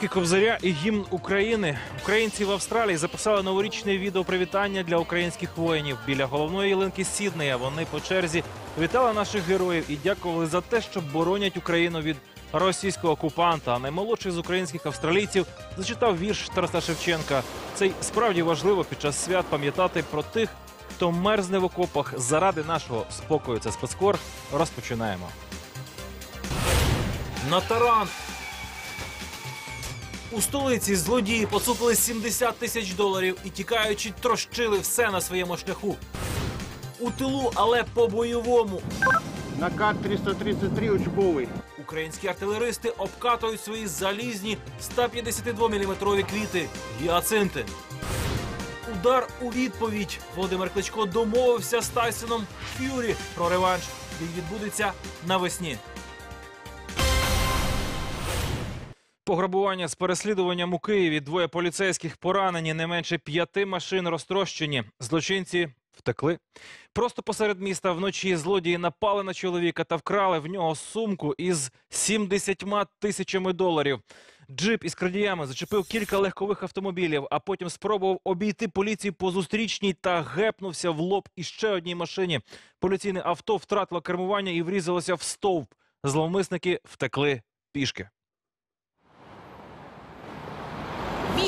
брат... Рядки Ковзаря і гімн України. Українці в Австралії записали новорічне відео привітання для українських воїнів. Біля головної ялинки Сіднея вони по черзі вітали наших героїв і дякували за те, що боронять Україну від російського окупанта. А наймолодший з українських австралійців зачитав вірш Тараса Шевченка. Це й справді важливо під час свят пам'ятати про тих, хто мерзне в окопах заради нашого спокою. Це спецкор. Розпочинаємо. На таран у столиці злодії поцупили 70 тисяч доларів і тікаючи, трощили все на своєму шляху. У тилу, але по-бойовому. Накат 333 учбовий. Українські артилеристи обкатують свої залізні 152 мм квіти гіацинти. Удар у відповідь. Володимир Кличко домовився з Тайсоном Ф'юрі про реванш. Він відбудеться навесні. Пограбування з переслідуванням у Києві. Двоє поліцейських поранені, не менше п'яти машин розтрощені. Злочинці втекли. Просто посеред міста вночі злодії напали на чоловіка та вкрали в нього сумку із 70 тисячами доларів. Джип із крадіями зачепив кілька легкових автомобілів, а потім спробував обійти поліцію по зустрічній та гепнувся в лоб іще одній машині. Поліційне авто втратило кермування і врізалося в стовп. Зловмисники втекли пішки.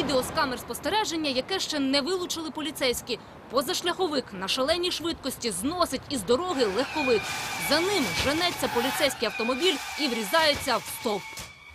Відео з камер спостереження, яке ще не вилучили поліцейські. Позашляховик на шаленій швидкості зносить із дороги легковик. За ним женеться поліцейський автомобіль і врізається в стовп.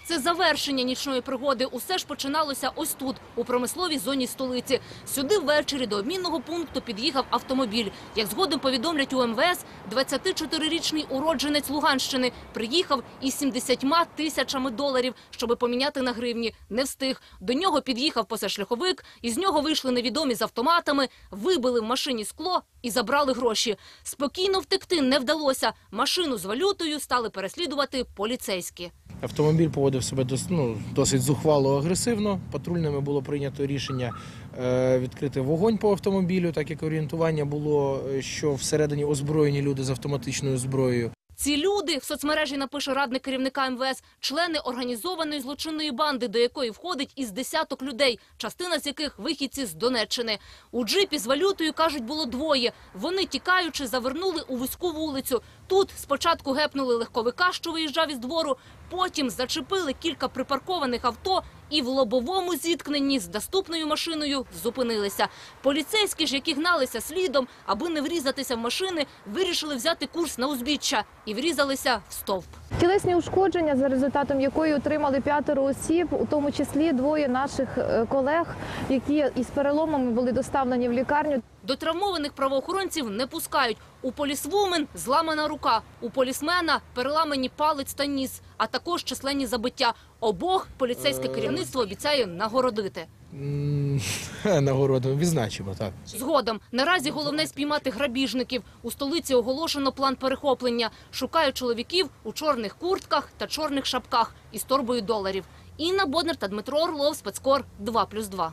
Це завершення нічної пригоди. Усе ж починалося ось тут, у промисловій зоні столиці. Сюди ввечері до обмінного пункту під'їхав автомобіль. Як згодом повідомлять у МВС, 24-річний уродженець Луганщини приїхав із 70 тисячами доларів, щоби поміняти на гривні. Не встиг. До нього під'їхав позашляховик, із нього вийшли невідомі з автоматами, вибили в машині скло і забрали гроші. Спокійно втекти не вдалося. Машину з валютою стали переслідувати поліцейські. Автомобіль поводив себе дос, ну, досить зухвало агресивно. Патрульними було прийнято рішення е, відкрити вогонь по автомобілю, так як орієнтування було, е, що всередині озброєні люди з автоматичною зброєю. Ці люди в соцмережі напише радник керівника МВС, члени організованої злочинної банди, до якої входить із десяток людей, частина з яких вихідці з Донеччини. У джипі з валютою кажуть, було двоє. Вони тікаючи, завернули у вузьку вулицю. Тут спочатку гепнули легковика, що виїжджав із двору, потім зачепили кілька припаркованих авто і в лобовому зіткненні з доступною машиною зупинилися. Поліцейські ж, які гналися слідом, аби не врізатися в машини, вирішили взяти курс на узбіччя і врізалися в стовп. Тілесні ушкодження, за результатом якої отримали п'ятеро осіб, у тому числі двоє наших е, колег, які із переломами були доставлені в лікарню. До травмованих правоохоронців не пускають. У полісвумен зламана рука, у полісмена переламані палець та ніс, а також численні забиття. Обох поліцейське керівництво обіцяє нагородити. М, Нагороду відзначимо, так. Згодом наразі головне спіймати грабіжників. У столиці оголошено план перехоплення. Шукають чоловіків у чорних куртках та чорних шапках із торбою доларів. Інна Боднер та Дмитро Орлов, спецкор 2+,2.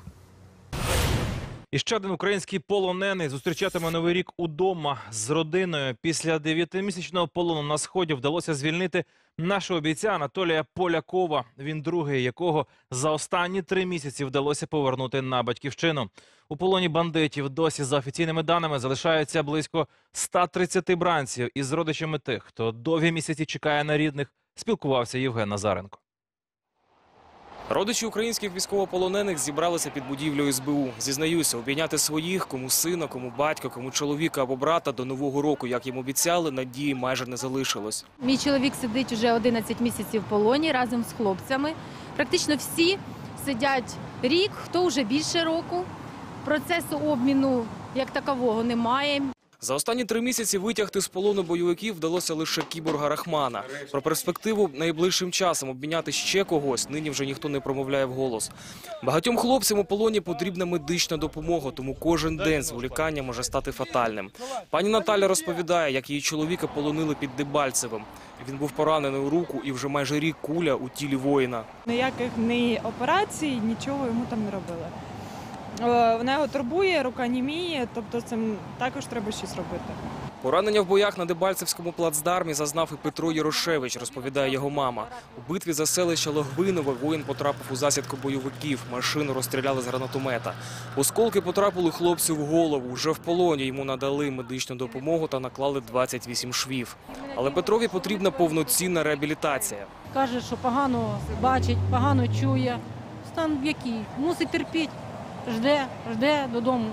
І ще один український полонений зустрічатиме новий рік удома з родиною. Після дев'ятимісячного полону на сході вдалося звільнити нашого бійця Анатолія Полякова. Він другий, якого за останні три місяці вдалося повернути на батьківщину. У полоні бандитів досі за офіційними даними залишаються близько 130 бранців із родичами тих, хто довгі місяці чекає на рідних. Спілкувався Євген Назаренко. Родичі українських військовополонених зібралися під будівлею СБУ. Зізнаюся, обійняти своїх, кому сина, кому батька, кому чоловіка або брата до нового року, як їм обіцяли, надії майже не залишилось. Мій чоловік сидить уже 11 місяців в полоні разом з хлопцями. Практично всі сидять рік, хто вже більше року. Процесу обміну як такового немає. За останні три місяці витягти з полону бойовиків вдалося лише кіборга Рахмана. Про перспективу найближчим часом обміняти ще когось нині вже ніхто не промовляє вголос. Багатьом хлопцям у полоні потрібна медична допомога, тому кожен день зволікання може стати фатальним. Пані Наталя розповідає, як її чоловіка полонили під Дебальцевим. Він був поранений у руку і вже майже рік куля у тілі воїна. Ніяких ні операцій, нічого йому там не робили. Е, Вона його турбує, рука німіє, тобто цим також треба щось робити. Поранення в боях на Дебальцевському плацдармі зазнав і Петро Ярошевич, розповідає його мама. У битві за селище Логвинове воїн потрапив у засідку бойовиків. Машину розстріляли з гранатомета. Осколки потрапили хлопцю в голову. Вже в полоні йому надали медичну допомогу та наклали 28 швів. Але Петрові потрібна повноцінна реабілітація. Каже, що погано бачить, погано чує. Стан в який? Мусить терпіти. Жде, жде додому.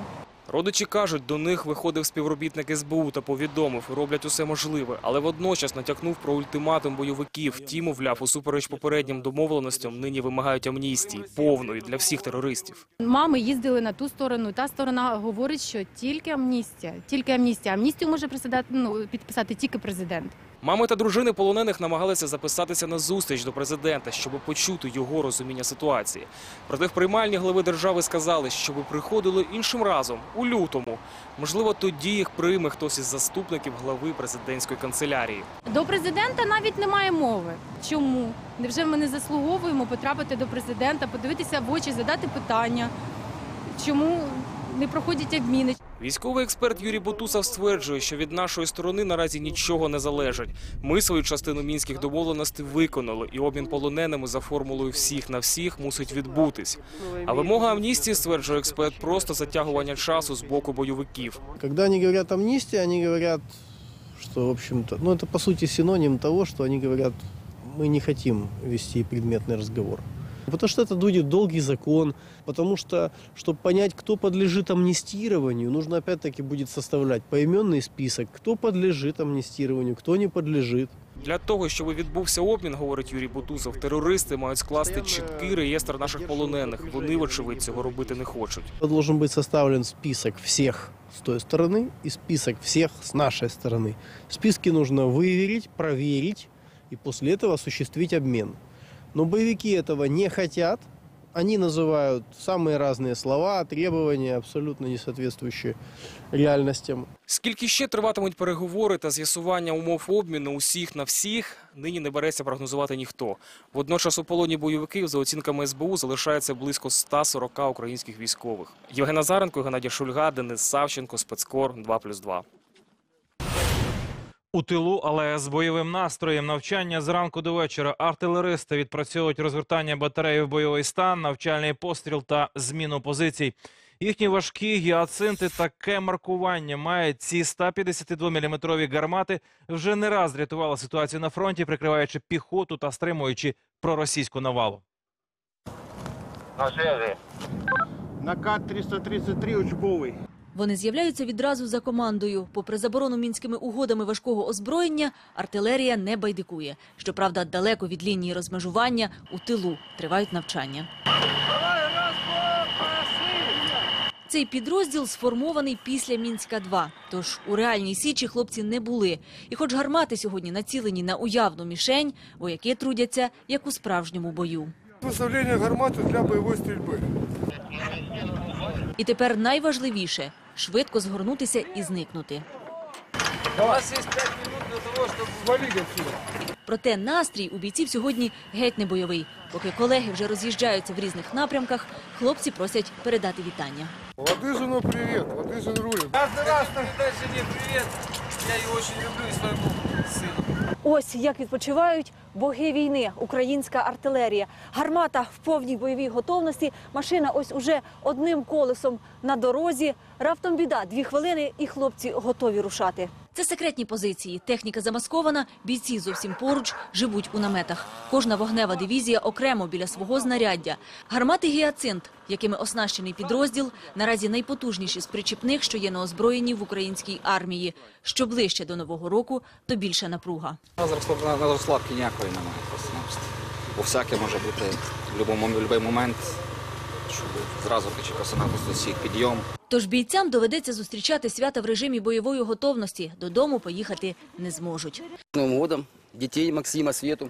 Родичі кажуть, до них виходив співробітник СБУ та повідомив, роблять усе можливе, але водночас натякнув про ультиматум бойовиків. Ті, мовляв, усупереч попереднім домовленостям, нині вимагають амністії повної для всіх терористів. Мами їздили на ту сторону. Та сторона говорить, що тільки амністія, тільки амністія. Амністію може ну, підписати тільки президент. Мами та дружини полонених намагалися записатися на зустріч до президента, щоб почути його розуміння ситуації. Проте в приймальні глави держави сказали, щоб приходили іншим разом у лютому. Можливо, тоді їх прийме хтось із заступників глави президентської канцелярії. До президента навіть немає мови. Чому? Невже ми не заслуговуємо потрапити до президента, подивитися в очі, задати питання? Чому не проходять обміни? Військовий експерт Юрій Бутусов стверджує, що від нашої сторони наразі нічого не залежить. Ми свою частину мінських домовленостей виконали, і обмін полоненими за формулою всіх на всіх мусить відбутись. А вимога амністії, стверджує експерт, просто затягування часу з боку бойовиків. Когда они говорят амнистия, они говорят, что, в общем-то, ну это по сути синоним того, что они говорят, мы не хотим вести предметный разговор. Потому что это будет долгий закон, потому что, чтобы понять, кто подлежит амнистированию, нужно опять-таки будет составлять поименный список, кто подлежит амнистированию, кто не подлежит. Для того, щоб відбувся обмін, говорить Юрій Бутусов, терористи мають скласти чіткий реєстр наших полонених. Вони, вочевидь, цього робити не хочуть. Должен быть составлен список всех с той стороны и список всех с нашей стороны. Списки нужно выверить, проверить и после этого осуществить обмен. Но боевики этого не хотят. Они называют самые разные слова, требования, абсолютно не соответствующие реальностям. Скільки ще триватимуть переговори та з'ясування умов обміну усіх на всіх, нині не береться прогнозувати ніхто. Водночас у полоні бойовиків, за оцінками СБУ, залишається близько 140 українських військових. Євген Назаренко, Геннадій Шульга, Денис Савченко, Спецкор 2+,2. У тилу, але з бойовим настроєм навчання зранку до вечора. Артилеристи відпрацьовують розвертання батареї в бойовий стан, навчальний постріл та зміну позицій. Їхні важкі гіацинти таке маркування мають. Ці 152-мм гармати вже не раз рятували ситуацію на фронті, прикриваючи піхоту та стримуючи проросійську навалу. Накат 333 учбовий. Вони з'являються відразу за командою. Попри заборону мінськими угодами важкого озброєння, артилерія не байдикує. Щоправда, далеко від лінії розмежування у тилу тривають навчання. Цей підрозділ сформований після Мінська 2 Тож у реальній січі хлопці не були. І хоч гармати сьогодні націлені на уявну мішень, вояки трудяться як у справжньому бою. Виставлення гармати для бойової стрільби. І тепер найважливіше швидко згорнутися і зникнути. У вас є 5 хвилин для того, щоб звалити отсюда. Проте настрій у бійців сьогодні геть не бойовий. Поки колеги вже роз'їжджаються в різних напрямках, хлопці просять передати вітання. Ладижину привіт, Ладижин рулит. Каждый раз передай жене привіт. Я її дуже люблю і своєму сину. Ось як відпочивають боги війни, українська артилерія. Гармата в повній бойовій готовності. Машина ось уже одним колесом на дорозі. Раптом біда, дві хвилини, і хлопці готові рушати. Це секретні позиції. Техніка замаскована, бійці зовсім поруч живуть у наметах. Кожна вогнева дивізія окремо біля свого знаряддя. Гармати «Гіацинт», якими оснащений підрозділ, наразі найпотужніші з причіпних, що є на озброєнні в українській армії. Що ближче до Нового року, то більша напруга. На розслаб- на- розслабки ніякої немає. Бо всяке може бути в будь-який момент щоб зразу просто-напросто всіх підйом. Тож бійцям доведеться зустрічати свята в режимі бойової готовності. Додому поїхати не зможуть. Новим годом, дітей Максима, Свету.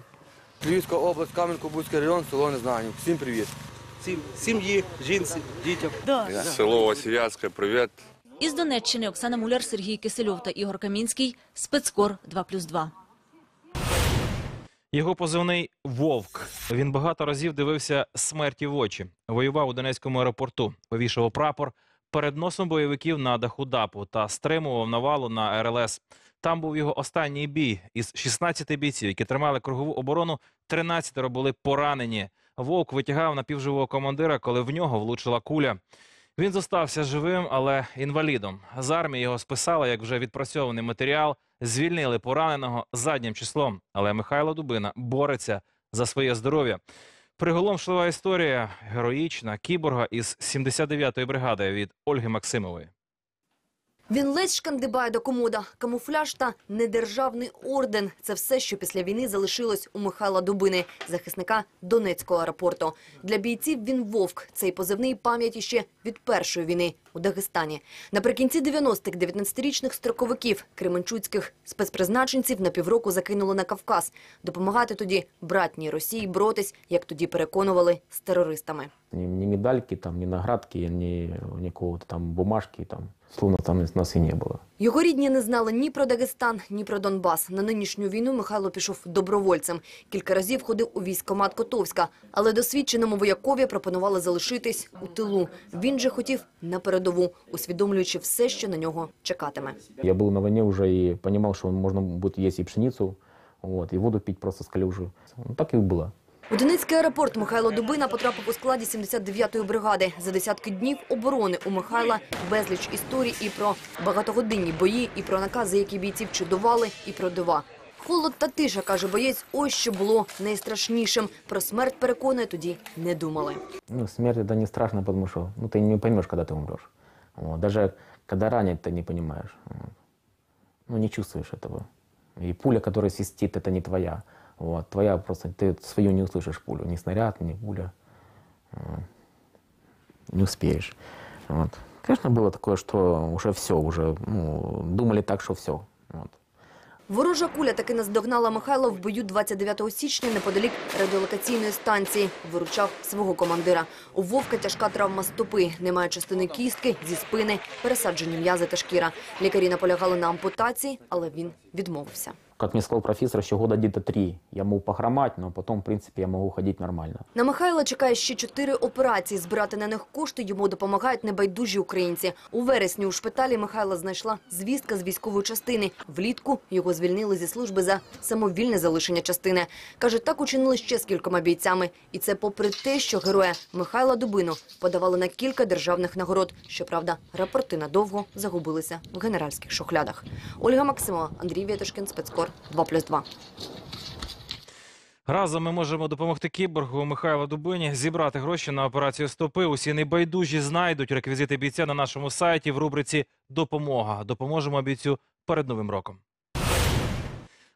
Львівська область, Кам'янко-Бузький район, село Незнанів. Всім привіт. Всім сім'ї, жінці, дітям. Село Василянське, привіт. Із Донеччини Оксана Муляр, Сергій Кисельов та Ігор Камінський. Спецкор 2+,2. Його позивний Вовк. Він багато разів дивився смерті в очі. Воював у Донецькому аеропорту, повішав прапор перед носом бойовиків на даху ДАПу та стримував навалу на РЛС. Там був його останній бій. Із 16 бійців, які тримали кругову оборону, 13 були поранені. Вовк витягав напівживого командира, коли в нього влучила куля. Він зостався живим, але інвалідом. З армії його списали як вже відпрацьований матеріал, звільнили пораненого заднім числом. Але Михайло Дубина бореться за своє здоров'я. Приголомшлива історія героїчна кіборга із 79-ї бригади від Ольги Максимової. Він ледь шкандибає до комода. Камуфляж та недержавний орден – це все, що після війни залишилось у Михайла Дубини, захисника Донецького аеропорту. Для бійців він «Вовк». Цей позивний пам'яті ще від першої війни у Дагестані. Наприкінці 90-х 19-річних строковиків, кременчуцьких спецпризначенців на півроку закинули на Кавказ. Допомагати тоді братній Росії боротись, як тоді переконували, з терористами. Ни, ни медальки, там, ни наградки, ни, ни какого-то там бумажки, там, словно там нас и не было. Його рідні не знали ні про Дагестан, ні про Донбас. На нинішню війну Михайло пішов добровольцем. Кілька разів ходив у військкомат Котовська. Але досвідченому воякові пропонували залишитись у тилу. Він же хотів на передову, усвідомлюючи все, що на нього чекатиме. Я был на войне уже и понимал, что можно будет есть и пшеницу, вот, и воду пить просто с калюжи. Ну, так и было. У Донецький аеропорт Михайло Дубина потрапив у складі 79-ї бригади. За десятки днів оборони у Михайла безліч історій і про багатогодинні бої, і про накази, які бійців чудували, і про дива. Холод та тиша, каже боєць, ось що було найстрашнішим. Про смерть, переконує, тоді не думали. Ну, смерть это не страшно, потому что ну, ты не поймешь, когда ты умрешь. Вот. Даже когда ранят, ты не понимаешь. Вот. Ну, не чувствуешь этого. И пуля, которая свистит, это не твоя. Вот. Твоя просто, ты свою не услышишь пулю. Ни снаряд, ни пуля. Вот. Не успеешь. Вот. Конечно, было такое, что уже все, уже ну, думали так, что все. Вот. Ворожа куля таки наздогнала Михайла в бою 29 січня неподалік радіолокаційної станції. Виручав свого командира. У Вовка тяжка травма стопи. Немає частини кістки, зі спини, пересаджені м'язи та шкіра. Лікарі наполягали на ампутації, але він відмовився. Как мне сказал профессор, еще года где-то три. Я могу похромать, но потом, в принципе, я могу ходить нормально. На Михайла чекає ще чотири операції. Збирати на них кошти йому допомагають небайдужі українці. У вересні у шпиталі Михайла знайшла звістка з військової частини. Влітку його звільнили зі служби за самовільне залишення частини. Каже, так учинили ще з кількома бійцями. І це попри те, що героя Михайла Дубину подавали на кілька державних нагород. Щоправда, рапорти надовго загубилися в генеральських шухлядах. Ольга Максимова, Андрій Вєтушкін, спецкор 2+,2. Разом ми можемо допомогти кіборгу Михайлу Дубині зібрати гроші на операцію стопи. Усі небайдужі знайдуть реквізити бійця на нашому сайті в рубриці Допомога. Допоможемо бійцю перед новим роком.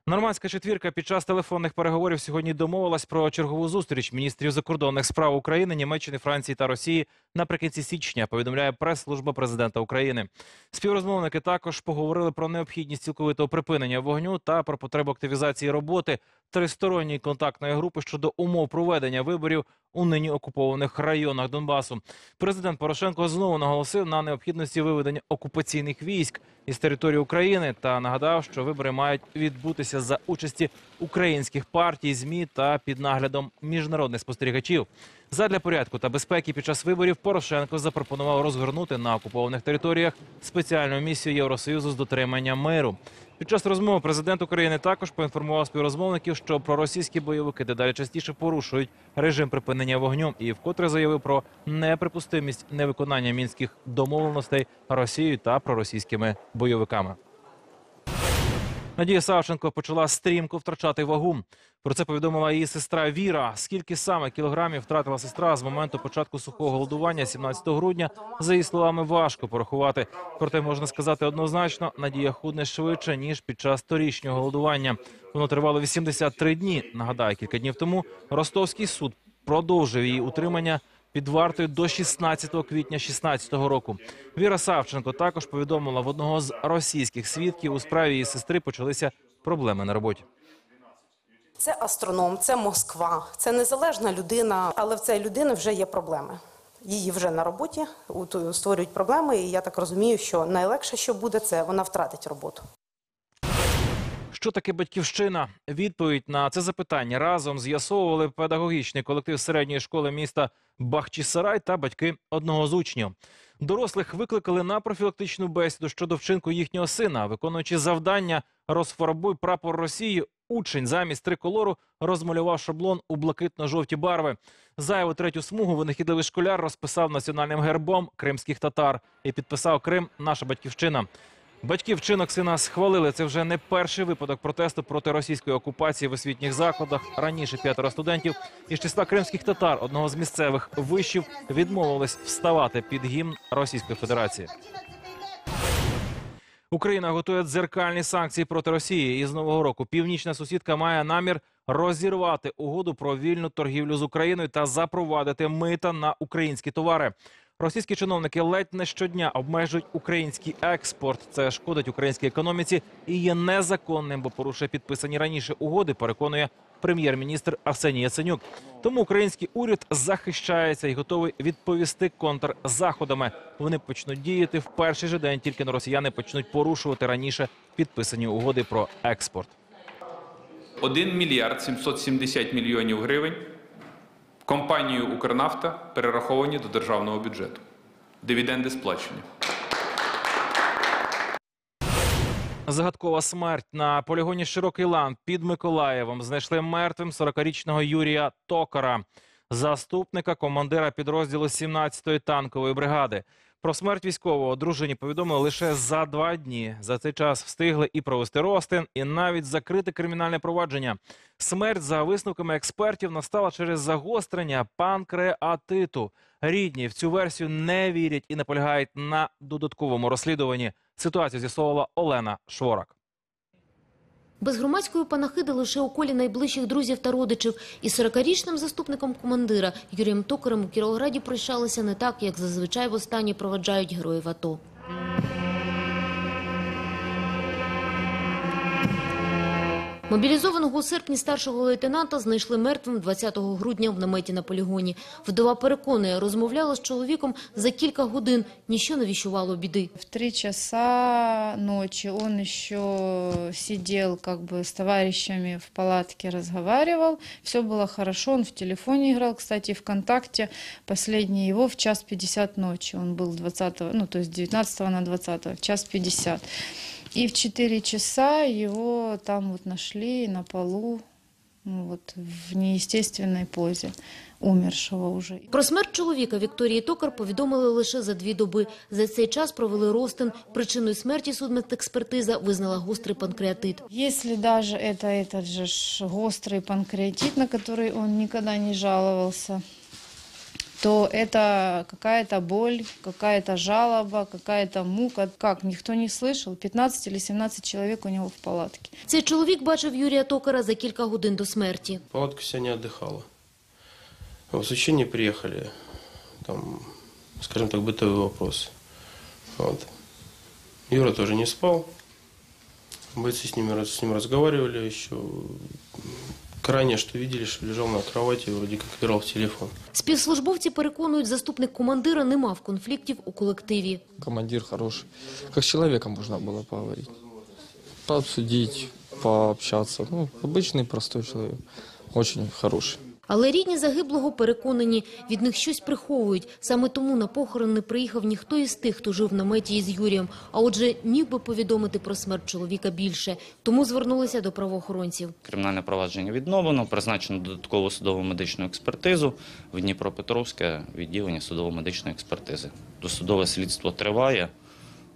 Нормандська четвірка під час телефонних переговорів сьогодні домовилась про чергову зустріч міністрів закордонних справ України, Німеччини, Франції та Росії наприкінці січня. Повідомляє прес-служба президента України. Співрозмовники також поговорили про необхідність цілковитого припинення вогню та про потребу активізації роботи тристоронньої контактної групи щодо умов проведення виборів у нині окупованих районах Донбасу. Президент Порошенко знову наголосив на необхідності виведення окупаційних військ із території України та нагадав, що вибори мають відбутися за участі українських партій, змі та під наглядом міжнародних спостерігачів. Задля порядку та безпеки під час виборів Порошенко запропонував розгорнути на окупованих територіях спеціальну місію Євросоюзу з дотримання миру. Під час розмови президент України також поінформував співрозмовників, що проросійські бойовики дедалі частіше порушують режим припинення вогню і вкотре заявив про неприпустимість невиконання мінських домовленостей Росією та проросійськими бойовиками. Надія Савченко почала стрімко втрачати вагу. Про це повідомила її сестра Віра. Скільки саме кілограмів втратила сестра з моменту початку сухого голодування 17 грудня, за її словами, важко порахувати. Проте можна сказати однозначно, Надія худне швидше ніж під час торічнього голодування. Воно тривало 83 дні. Нагадаю, кілька днів тому Ростовський суд продовжив її утримання під вартою до 16 квітня 2016 року. Віра Савченко також повідомила в одного з російських свідків у справі її сестри почалися проблеми на роботі. Це астроном, це Москва, це незалежна людина, але в цієї людини вже є проблеми. Її вже на роботі створюють проблеми, і я так розумію, що найлегше, що буде, це вона втратить роботу. Що таке батьківщина? Відповідь на це запитання разом з'ясовували педагогічний колектив середньої школи міста Бахчисарай та батьки одного з учнів. Дорослих викликали на профілактичну бесіду щодо вчинку їхнього сина, виконуючи завдання розфарбуй прапор Росії. Учень замість триколору розмалював шаблон у блакитно-жовті барви. Зайву третю смугу винахідливий школяр розписав національним гербом кримських татар і підписав Крим наша батьківщина. Батьки вчинок сина схвалили. Це вже не перший випадок протесту проти російської окупації в освітніх закладах. Раніше п'ятеро студентів із числа кримських татар одного з місцевих вишів відмовились вставати під гімн Російської Федерації. Україна готує дзеркальні санкції проти Росії. І з нового року північна сусідка має намір розірвати угоду про вільну торгівлю з Україною та запровадити мита на українські товари. Російські чиновники ледь не щодня обмежують український експорт. Це шкодить українській економіці і є незаконним, бо порушує підписані раніше угоди. Переконує прем'єр-міністр Арсеній Яценюк. Тому український уряд захищається і готовий відповісти контрзаходами. Вони почнуть діяти в перший же день, тільки на росіяни почнуть порушувати раніше підписані угоди про експорт. 1 мільярд 770 мільйонів гривень компанією Укрнафта перераховані до державного бюджету. Дивіденди сплачені. Загадкова смерть на полігоні Широкий лан під Миколаєвом знайшли мертвим 40-річного Юрія Токара, заступника командира підрозділу 17-ї танкової бригади. Про смерть військового дружині повідомили лише за два дні. За цей час встигли і провести розтин, і навіть закрити кримінальне провадження. Смерть, за висновками експертів, настала через загострення панкреатиту. Рідні в цю версію не вірять і наполягають на додатковому розслідуванні. Ситуацію з'ясовувала Олена Шворак. Без громадської панахиди лише у колі найближчих друзів та родичів. І 40-річним заступником командира Юрієм Токарем у Кіровограді прощалися не так, як зазвичай востаннє проведжають героїв АТО. Мобілізованого у серпні старшого лейтенанта знайшли мертвим 20 грудня в наметі на полігоні. Вдова переконує, розмовляла з чоловіком за кілька годин, ніщо не віщувало біди. В три часа ночи он еще сидел как бы с товарищами в палатке, разговаривал. Все было хорошо, он в телефоне играл. Кстати, ВКонтакте последний его в час 50 ночи. Он был 20, ну то есть 19 на 20, в час 50. И в 4 часа его там вот нашли на полу, ну, вот в неестественной позе, умершего уже. Про смерть чоловіка Вікторії Токар повідомили лише за дві доби. За цей час провели розтин. Причиною смерті судмедекспертиза визнала гострий панкреатит. Если даже это этот же ж острый панкреатит, на который он никогда не жаловался, то это какая-то боль, какая-то жалоба, какая-то мука. Как, никто не слышал? 15 или 17 человек у него в палатке. Цей чоловік бачив Юрія Токара за кілька годин до смерті. Палатка себя не отдыхала. В Сучине приехали, там, скажем так, бытовый вопрос. Вот. Юра тоже не спал. Бойцы с, ними, раз- с ним разговаривали еще. Крайнее, что видели, что лежал на кровати, вроде как играл в телефон. Співслужбовці переконують, заступник командира не мав конфліктів у колективі. Командир хороший. Как с человеком можно было поговорить. Пообсудить, пообщаться. Ну, обычный простой человек. Очень хороший. Але рідні загиблого переконані, від них щось приховують. Саме тому на похорон не приїхав ніхто із тих, хто жив в наметі із Юрієм. А отже, міг би повідомити про смерть чоловіка більше. Тому звернулися до правоохоронців. Кримінальне провадження відновлено, призначено додаткову судово медичну експертизу в Дніпропетровське відділення судово-медичної експертизи. Досудове слідство триває,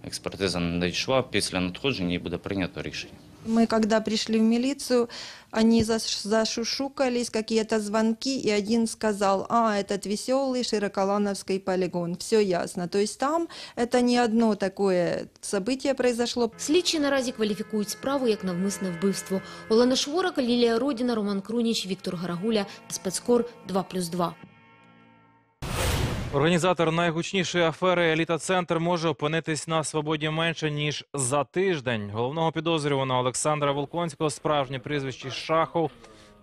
експертиза не надійшла. Після надходження їй буде прийнято рішення. Мы, когда пришли в милицию, они заш- зашушукались, какие-то звонки, и один сказал, а, этот веселый Широколановский полигон, все ясно. То есть там это не одно такое событие произошло. Слідчі наразі кваліфікують справу як навмисне вбивство. Олена Шворак, Лілія Родіна, Роман Круніч, Віктор Гарагуля, спецкор 2+,2. Організатор найгучнішої афери Еліта Центр може опинитись на свободі менше ніж за тиждень. Головного підозрюваного Олександра Волконського, справжнє прізвище Шахов,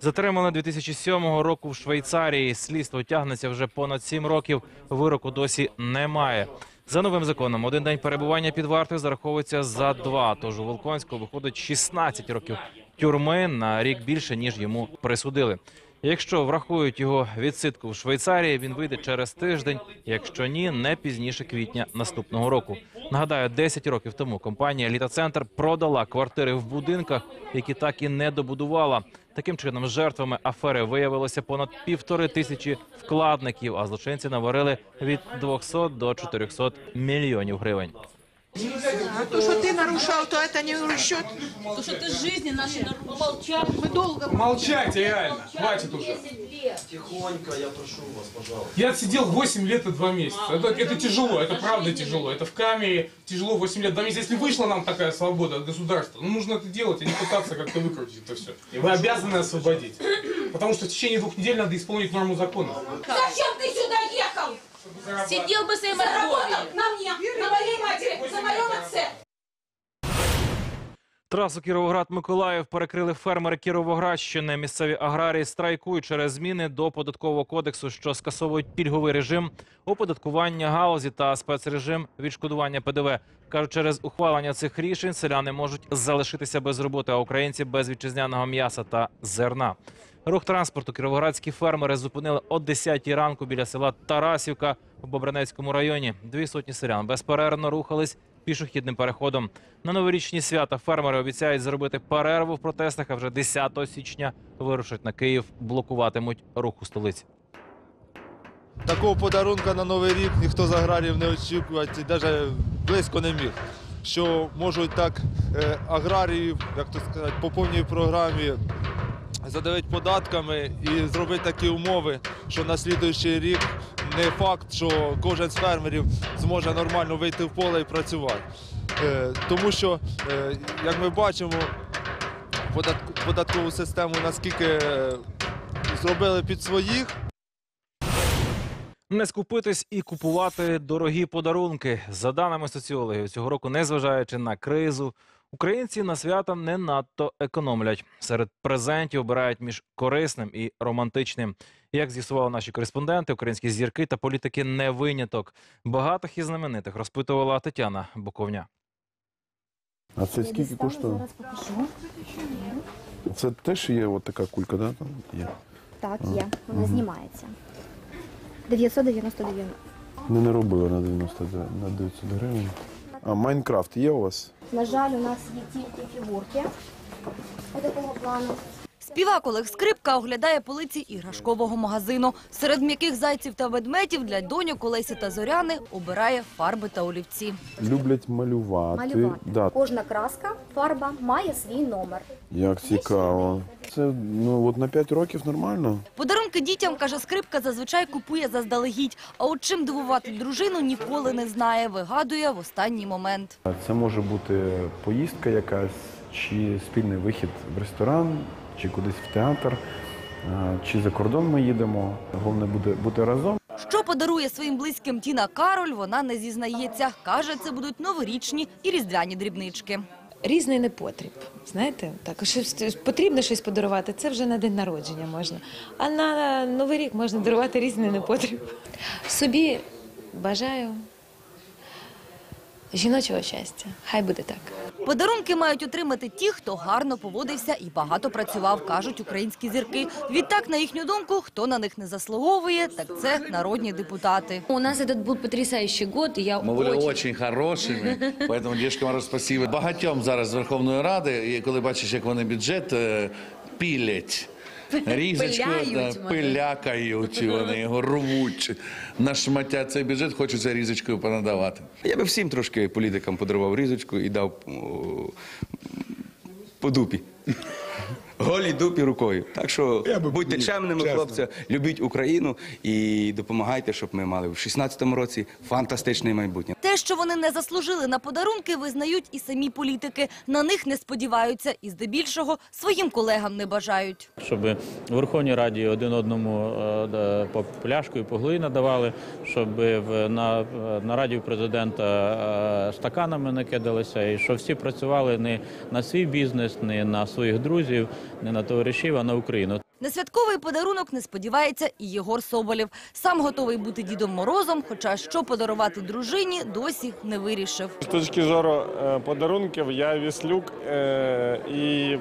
затримали 2007 року в Швейцарії. Слідство тягнеться вже понад сім років. Вироку досі немає. За новим законом, один день перебування під вартою зараховується за два. Тож у Волконського виходить 16 років тюрми на рік більше ніж йому присудили. Якщо врахують його відсидку в Швейцарії, він вийде через тиждень. Якщо ні, не пізніше квітня наступного року. Нагадаю, 10 років тому компанія Еліта Центр продала квартири в будинках, які так і не добудувала. Таким чином, жертвами афери виявилося понад півтори тисячі вкладників, а злочинці наварили від 200 до 400 мільйонів гривень. То, что ты нарушал, то это не расчет. То, что ты жизни нашей молчал. Мы долго... Молчайте, реально. Хватит уже. Тихонько, я прошу вас, пожалуйста. Я отсидел 8 лет и 2 месяца. Это, это тяжело, это правда тяжело. Это в камере тяжело 8 лет, 2 месяца. Если вышла нам такая свобода от государства, ну нужно это делать, а не пытаться как-то выкрутить это все. И вы обязаны освободить. Потому что в течение двух недель надо исполнить норму закона. Зачем ты сюда? Сидел бы своей Заработал на мне, на моей матери, на моем отце. Трасу Кіровоград-Миколаїв перекрили фермери Кіровоградщини. Місцеві аграрії страйкують через зміни до податкового кодексу, що скасовують пільговий режим оподаткування галузі та спецрежим відшкодування ПДВ. Кажуть, через ухвалення цих рішень селяни можуть залишитися без роботи, а українці без вітчизняного м'яса та зерна. Рух транспорту кіровоградські фермери зупинили о 10 ранку біля села Тарасівка в Бобринецькому районі. Дві сотні селян безперервно рухались пішохідним переходом. На новорічні свята фермери обіцяють зробити перерву в протестах, а вже 10 січня вирушать на Київ, блокуватимуть рух у столиці. Такого подарунка на Новий рік ніхто з аграріїв не очікував, і навіть близько не міг. Що можуть так е, аграріїв, як то сказати, по повній програмі задавити податками і зробити такі умови, що на слідуючий рік не факт, що кожен з фермерів зможе нормально вийти в поле і працювати. Е, Тому що, е, як ми бачимо, податкову систему наскільки е, зробили під своїх, Не скупитись і купувати дорогі подарунки. За даними соціологів, цього року, незважаючи на кризу, українці на свята не надто економлять. Серед презентів обирають між корисним і романтичним. Як з'ясували наші кореспонденти, українські зірки та політики не виняток. Багатих і знаменитих розпитувала Тетяна Буковня. А це скільки коштує? Це теж є от така кулька, да? Там є. Так, є. Вона мгм. знімається. 999. Не наробили на 90 д- на 900 гривень. А Майнкрафт є у вас? На жаль, у нас є тільки фігурки такого плану. Співак Олег Скрипка оглядає полиці іграшкового магазину. Серед м'яких зайців та ведмедів для доньок Олесі та Зоряни обирає фарби та олівці. Люблять малювати. Малювати. Да. Кожна краска, фарба має свій номер. Як цікаво. Це ну от на 5 років нормально. Подарунки дітям, каже Скрипка, зазвичай купує заздалегідь. А от чим дивувати дружину ніколи не знає, вигадує в останній момент. Це може бути поїздка якась, чи спільний вихід в ресторан, чи кудись в театр, чи за кордон ми їдемо. Головне буде бути разом. Що подарує своїм близьким Тіна Кароль, вона не зізнається. Каже, це будуть новорічні і різдвяні дрібнички. Різний непотріб. Знаєте, так щось потрібно щось подарувати. Це вже на день народження можна. А на новий рік можна дарувати різний непотріб. Собі бажаю жіночого щастя. Хай буде так. Подарунки мають отримати ті, хто гарно поводився і багато працював, кажуть українські зірки. Відтак, на їхню думку, хто на них не заслуговує, так це народні депутати. У нас этот был потрясающий год, и я Ми були очень... очень хорошими, поэтому дівчатам кажу спасибо. Багатьом зараз з Верховної Ради, і коли бачиш, як вони бюджет е, пілять. Різочку Пиляють да, вони. пилякають, вони його рвуть. Нашматять цей бюджет, хочеться різочкою понадавати. Я би всім трошки політикам подарував різочку і дав о, по дупі. Голій дупі рукою. Так що будьте чемними, хлопці, любіть Україну і допомагайте, щоб ми мали в 16-му році фантастичне майбутнє. Те, що вони не заслужили на подарунки, визнають і самі політики. На них не сподіваються і здебільшого своїм колегам не бажають. щоб у Верховній Раді один одному е, по пляшку і по глині надавали, щоб в, на, на Раді президента е, стаканами не кидалися, і щоб всі працювали не на свій бізнес, не на своїх друзів, не на товаришів, а на Україну. На святковий подарунок не сподівається і Єгор Соболєв. Сам готовий бути Дідом Морозом, хоча що подарувати дружині досі не вирішив. З точки зору е, подарунків я віслюк е, і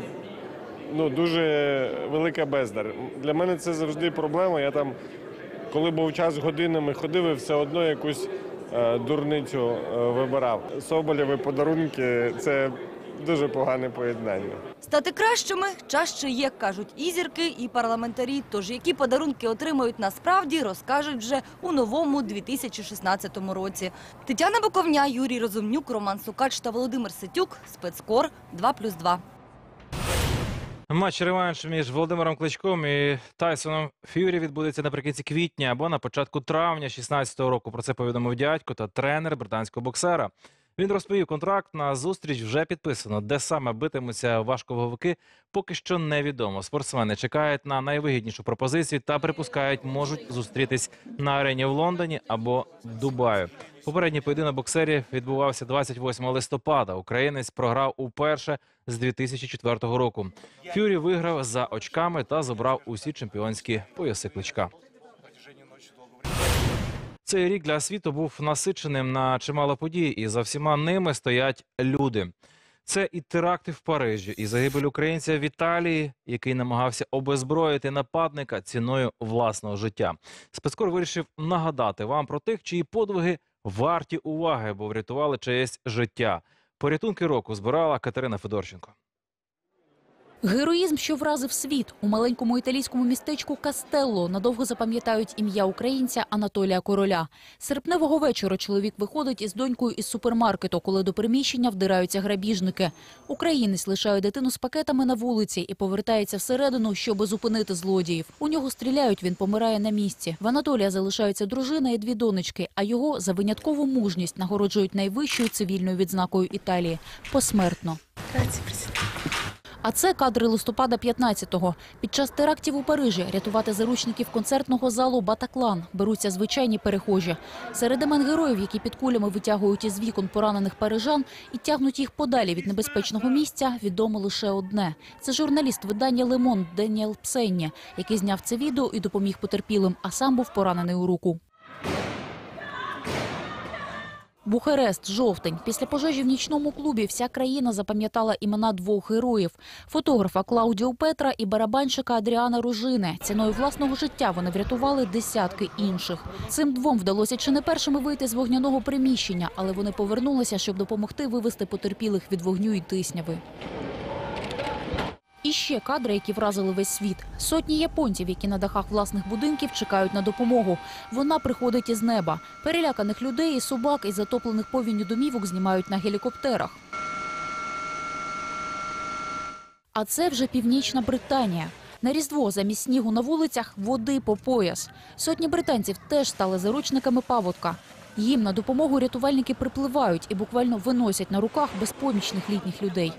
ну, дуже велика бездар. Для мене це завжди проблема. Я там, коли був час годинами ходив, і все одно якусь е, дурницю вибирав. Соболєві подарунки це дуже погане поєднання. Стати кращими чаще є, кажуть і зірки, і парламентарі. Тож які подарунки отримають насправді, розкажуть вже у новому 2016 році. Тетяна Буковня, Юрій Розумнюк, Роман Сукач та Володимир Ситюк. Спецкор 2+,2. Матч реванш між Володимиром Кличком і Тайсоном Ф'юрі відбудеться наприкінці квітня або на початку травня 16-го року. Про це повідомив дядько та тренер британського боксера. Він розповів, контракт на зустріч вже підписано. Де саме битимуться важковаговики, поки що невідомо. Спортсмени чекають на найвигіднішу пропозицію та припускають, можуть зустрітись на арені в Лондоні або Дубаю. Попередній поєдинок боксерів відбувався 28 листопада. Українець програв уперше з 2004 року. Фюрі виграв за очками та забрав усі чемпіонські пояси кличка. Цей рік для світу був насиченим на чимало подій, і за всіма ними стоять люди. Це і теракти в Парижі, і загибель українця в Італії, який намагався обезброїти нападника ціною власного життя. Спецкор вирішив нагадати вам про тих, чиї подвиги варті уваги, бо врятували чиєсь життя. Порятунки року збирала Катерина Федорченко. Героїзм, що вразив світ у маленькому італійському містечку Кастелло надовго запам'ятають ім'я українця Анатолія Короля. Серпневого вечора чоловік виходить із донькою із супермаркету, коли до приміщення вдираються грабіжники. Українець лишає дитину з пакетами на вулиці і повертається всередину, щоб зупинити злодіїв. У нього стріляють, він помирає на місці. В Анатолія залишаються дружина і дві донечки, а його за виняткову мужність нагороджують найвищою цивільною відзнакою Італії посмертно. А це кадри листопада 15-го. Під час терактів у Парижі рятувати заручників концертного залу Батаклан беруться звичайні перехожі. Серед імен героїв, які під кулями витягують із вікон поранених парижан і тягнуть їх подалі від небезпечного місця, відомо лише одне. Це журналіст видання «Лемон» Деніел Псенні, який зняв це відео і допоміг потерпілим, а сам був поранений у руку. Бухарест, жовтень. Після пожежі в нічному клубі вся країна запам'ятала імена двох героїв: фотографа Клаудіо Петра і барабанщика Адріана Ружини. Ціною власного життя вони врятували десятки інших. Цим двом вдалося чи не першими вийти з вогняного приміщення, але вони повернулися, щоб допомогти вивести потерпілих від вогню і тисняви. І ще кадри, які вразили весь світ. Сотні японців, які на дахах власних будинків чекають на допомогу. Вона приходить із неба. Переляканих людей і собак із затоплених повінню домівок знімають на гелікоптерах. А це вже північна Британія. На Різдво замість снігу на вулицях води по пояс. Сотні британців теж стали заручниками паводка. Їм на допомогу рятувальники припливають і буквально виносять на руках безпомічних літніх людей.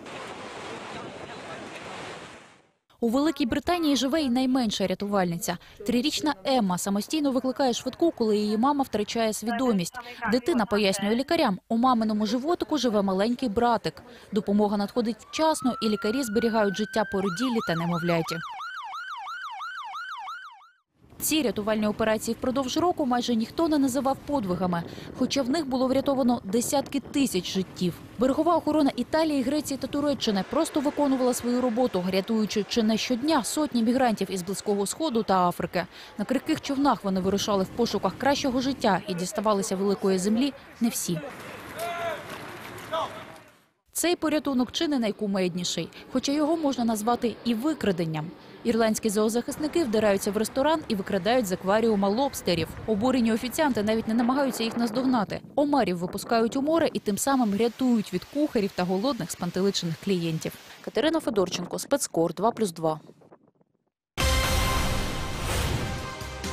У Великій Британії живе й найменша рятувальниця. Трирічна Емма самостійно викликає швидку, коли її мама втрачає свідомість. Дитина пояснює лікарям, у маминому животику живе маленький братик. Допомога надходить вчасно, і лікарі зберігають життя породіллі та немовляті. Ці рятувальні операції впродовж року майже ніхто не називав подвигами, хоча в них було врятовано десятки тисяч життів. Берегова охорона Італії, Греції та Туреччини просто виконувала свою роботу, рятуючи чи не щодня сотні мігрантів із Близького Сходу та Африки. На крихких човнах вони вирушали в пошуках кращого життя і діставалися великої землі не всі. Цей порятунок чи не найкумедніший, хоча його можна назвати і викраденням. Ірландські зоозахисники вдираються в ресторан і викрадають з акваріума лобстерів. Обурені офіціанти навіть не намагаються їх наздогнати. Омарів випускають у море і тим самим рятують від кухарів та голодних спантеличених клієнтів. Катерина Федорченко, спецкор 2+,2.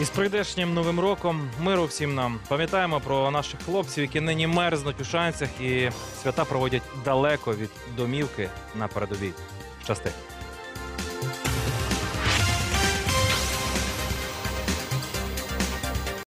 Із прийдешнім новим роком миру всім нам пам'ятаємо про наших хлопців, які нині мерзнуть у шанцях і свята проводять далеко від домівки на передовій. Щасти.